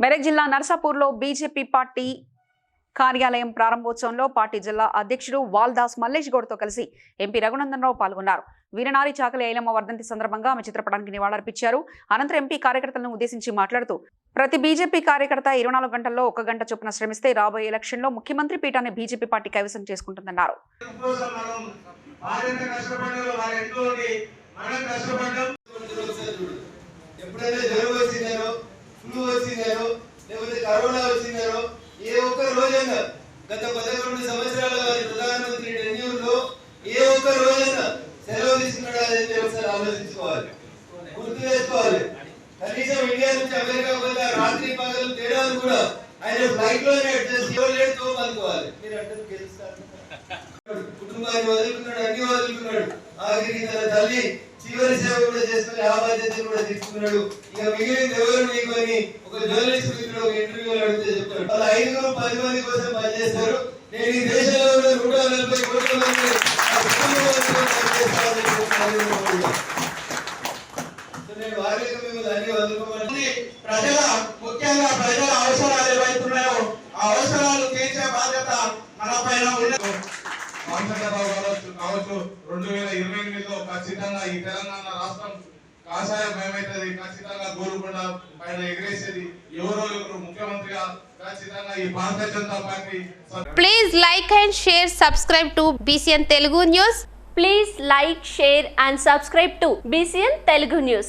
మెదక్ జిల్లా నర్సాపూర్లో BJP party కార్యాలయం ప్రారంభోత్సవంలో party జిల్లా అధ్యక్షుడు వాల్దాస్ మల్లేష్ గౌడ్తో కలిసి ఎంపీ రఘునందనరావు పాల్గొన్నారు. వీరనారి చాకలి ఐలమ్మ వర్ధంతి సందర్భంగా ఆమె చిత్రపటానికి నివాళులర్పించారు. అనంతరం ఎంపీ కార్యకర్తలను ఉద్దేశించి మాట్లాడుతూ ప్రతి బీజేపీ కార్యకర్త ఇరవై నాలుగు గంటల్లో ఒక గంట చొప్పున శ్రమిస్తే రాబోయే ఎలక్షన్లో ముఖ్యమంత్రి పీఠాన్ని బీజేపీ పార్టీ కైవసం చేసుకుంటుందన్నారు కోసం మనం వారెంత కష్టపడ్డారో వారి ఎంతో ఉండి మనం కష్టపడ్డాం ఎప్పుడైతే జ్వరం వచ్చిందనో ఫ్లూ వచ్చిందనో లేకపోతే కరోనా వచ్చిందనో ఏ ఒక్క రోజైనా గత పదకొండు సంవత్సరాల వారి ప్రధానమంత్రి టెన్యూర్లో ఏ ఒక్క రోజైనా సెలవు తీసుకున్నాడా అని ఒకసారి ఆలోచించుకోవాలి. గుర్తు చేసుకోవాలి. కనీసం ఇండియా నుంచి అమెరికా పోతే రాత్రి పగలు తేడాలు కూడా ఆయన ఫ్లైట్లోనే అడ్జస్ట్ చేయలేడుతో అనుకోవాలి. మీరు అంటే తెలుస్తారు కుటుంబాన్ని వదులుకున్నాడు అన్ని వదులుకున్నాడు. ఆఖరికి తన తల్లి చివరి సేవ కూడా చేసుకుని ఆ బాధ్యత కూడా తీసుకున్నాడు ఇక మిగిలింది ఎవరు నీకు అని ఒక జర్నలిస్ట్ మిత్రుడు ఒక ఇంటర్వ్యూలో అడిగితే చెప్తాడు. వాళ్ళు ఐదుగురు పది మంది కోసం పనిచేస్తారు. నేను ఈ దేశంలో ఉన్న నూట నలభై కోట్ల మంది నేను వారికి మిమ్మల్ని అన్ని వదులుకోమని ప్రజల ముఖ్యంగా ప్రజల అవసరాలు ఏవైతున్నాయో ఆ అవసరాలు తీర్చే బాధ్యత మన పైన ఉన్నది చంద్రబాబు కావచ్చు కావచ్చు రెండు వేల ఇరవై ఎనిమిదిలో ఖచ్చితంగా ఈ తెలంగాణ రాష్ట్రం కాషాయం ఏమైతుంది ఖచ్చితంగా గోరుకొండ పైన ఎగిరేసేది ఎవరో ఎవరు ముఖ్యమంత్రిగా ఖచ్చితంగా ఈ Bharatiya Janata Party Please like and share, subscribe to BCN Telugu News. Please like, share and subscribe to BCN Telugu News.